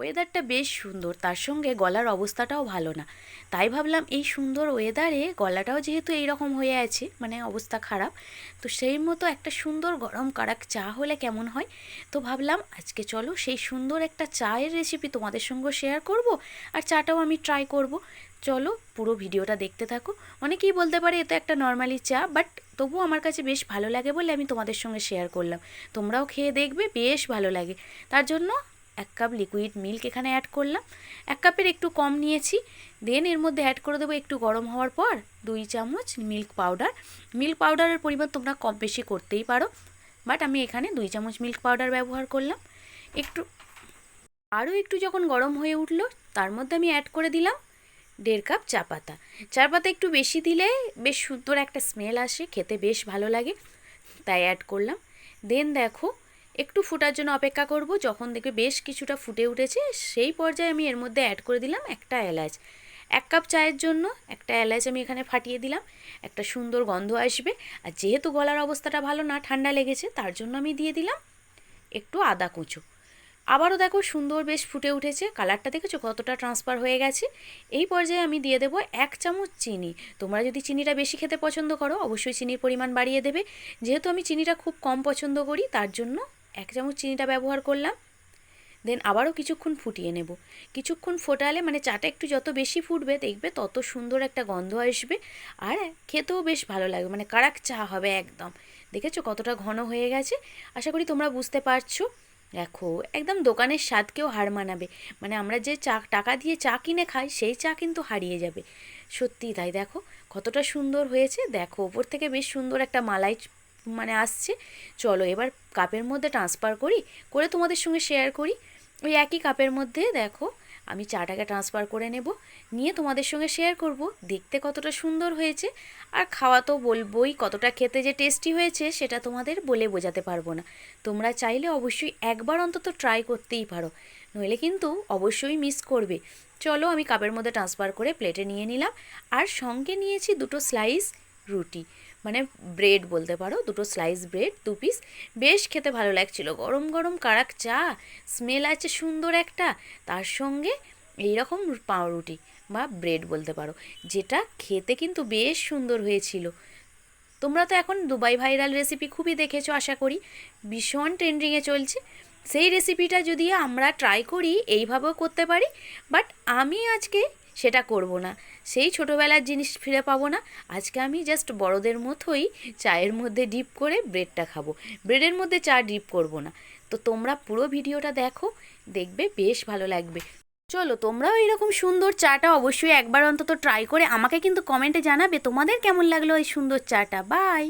ওয়েদারটা বেশ সুন্দর, তার সঙ্গে গলার অবস্থাটাও ভালো না। তাই ভাবলাম এই সুন্দর ওয়েদারে গলাটাও যেহেতু এই রকম হয়ে আছে মানে অবস্থা খারাপ, তো সেই মতো একটা সুন্দর গরম কারাক চা হলে কেমন হয়? তো ভাবলাম আজকে চলো সেই সুন্দর একটা চায়ের রেসিপি তোমাদের সঙ্গে শেয়ার করব, আর চাটাও আমি ট্রাই করব। চলো পুরো ভিডিওটা দেখতে থাকো। অনেকেই বলতে পারে এটা একটা নর্মালি চা বাট তবুও আমার কাছে বেশ ভালো লাগে বলে আমি তোমাদের সঙ্গে শেয়ার করলাম। তোমরাও খেয়ে দেখবে, বেশ ভালো লাগে। তার জন্য এক কাপ লিকুইড মিল্ক এখানে অ্যাড করলাম। এক কাপের একটু কম নিয়েছি। দেন এর মধ্যে অ্যাড করে দেবো একটু গরম হওয়ার পর দুই চামচ মিল্ক পাউডার মিল্ক পাউডারের পরিমাণ তোমরা কম বেশি করতেই পারো। বাট আমি এখানে দুই চামচ মিল্ক পাউডার ব্যবহার করলাম। একটু, আরও একটু যখন গরম হয়ে উঠল, তার মধ্যে আমি অ্যাড করে দিলাম দেড় কাপ চা পাতা। চা পাতা একটু বেশি দিলে বেশ সুন্দর একটা স্মেল আসে, খেতে বেশ ভালো লাগে। তাই অ্যাড করলাম। দেন দেখো একটু ফুটার জন্য অপেক্ষা করব, যখন দেখবে বেশ কিছুটা ফুটে উঠেছে, সেই পর্যায়ে আমি এর মধ্যে অ্যাড করে দিলাম একটা এলাচ। এক কাপ চায়ের জন্য একটা এলাচ আমি এখানে ফাটিয়ে দিলাম, একটা সুন্দর গন্ধ আসবে। আর যেহেতু গলার অবস্থাটা ভালো না, ঠান্ডা লেগেছে, তার জন্য আমি দিয়ে দিলাম একটু আদা কুচো। আবারও দেখো সুন্দর বেশ ফুটে উঠেছে কালারটা দেখেছ কতটা ট্রান্সফার হয়ে গেছে? এই পর্যায়ে আমি দিয়ে দেবো এক চামচ চিনি। তোমরা যদি চিনিটা বেশি খেতে পছন্দ করো, অবশ্যই চিনির পরিমাণ বাড়িয়ে দেবে। যেহেতু আমি চিনিটা খুব কম পছন্দ করি, তার জন্য এক চামচ চিনিটা ব্যবহার করলাম দেন আবারও কিছুক্ষণ ফুটিয়ে নেব। কিছুক্ষণ ফোটালে মানে চাটা একটু যত বেশি ফুটবে, দেখবে তত সুন্দর একটা গন্ধ আসবে আর খেতেও বেশ ভালো লাগবে মানে কারাক চা হবে একদম। দেখেছ কতটা ঘন হয়ে গেছে? আশা করি তোমরা বুঝতে পারছ। দেখো, একদম দোকানের স্বাদকেও হার মানাবে। মানে আমরা যে চা, টাকা দিয়ে চা কিনে খাই, সেই চা কিন্তু হারিয়ে যাবে। সত্যিই তাই, দেখো কতটা সুন্দর হয়েছে। দেখো, ওপর থেকে বেশ সুন্দর একটা মালাই মানে আসছে। চলো এবার কাপের মধ্যে ট্রান্সফার করি, করে তোমাদের সঙ্গে শেয়ার করি। ওই একই কাপের মধ্যে দেখো, আমি চাটাকে ট্রান্সফার করে নেব, নিয়ে তোমাদের সঙ্গে শেয়ার করব। দেখতে কতটা সুন্দর হয়েছে, আর খাওয়া তো বলবোই কতটা খেতে যে টেস্টি হয়েছে, সেটা তোমাদের বলে বোঝাতে পারব না। তোমরা চাইলে অবশ্যই একবার অন্তত ট্রাই করতেই পারো, নইলে কিন্তু অবশ্যই মিস করবে। চলো আমি কাপের মধ্যে ট্রান্সফার করে প্লেটে নিয়ে নিলাম, আর সঙ্গে নিয়েছি দুটো স্লাইস রুটি। মানে ব্রেড বলতে পারো, দুটো স্লাইস ব্রেড দু পিস বেশ খেতে ভালো লাগছিল। গরম গরম কারাক চা স্মেল আছে সুন্দর একটা। তার সঙ্গে এইরকম পাউরুটি বা ব্রেড বলতে পারো, যেটা খেতে কিন্তু বেশ সুন্দর হয়েছিল। তোমরা তো এখন দুবাই ভাইরাল রেসিপি খুবই দেখেছ, আশা করি। ভীষণ ট্রেন্ডিংয়ে চলছে। সেই রেসিপিটা যদি আমরা ট্রাই করি, এইভাবেও করতে পারি। বাট আমি আজকে সেটা করব না। সেই ছোটোবেলার জিনিস ফিরে পাবো না। আজকে আমি জাস্ট বড়দের মতোই চায়ের মধ্যে ডিপ করে ব্রেডটা খাব। ব্রেডের মধ্যে চা ডিপ করব না। তো তোমরা পুরো ভিডিওটা দেখো, দেখবে বেশ ভালো লাগবে। চলো, তোমরাও এরকম সুন্দর চাটা অবশ্যই একবার অন্তত ট্রাই করে আমাকে কিন্তু কমেন্টে জানাবে তোমাদের কেমন লাগল এই সুন্দর চাটা। বাই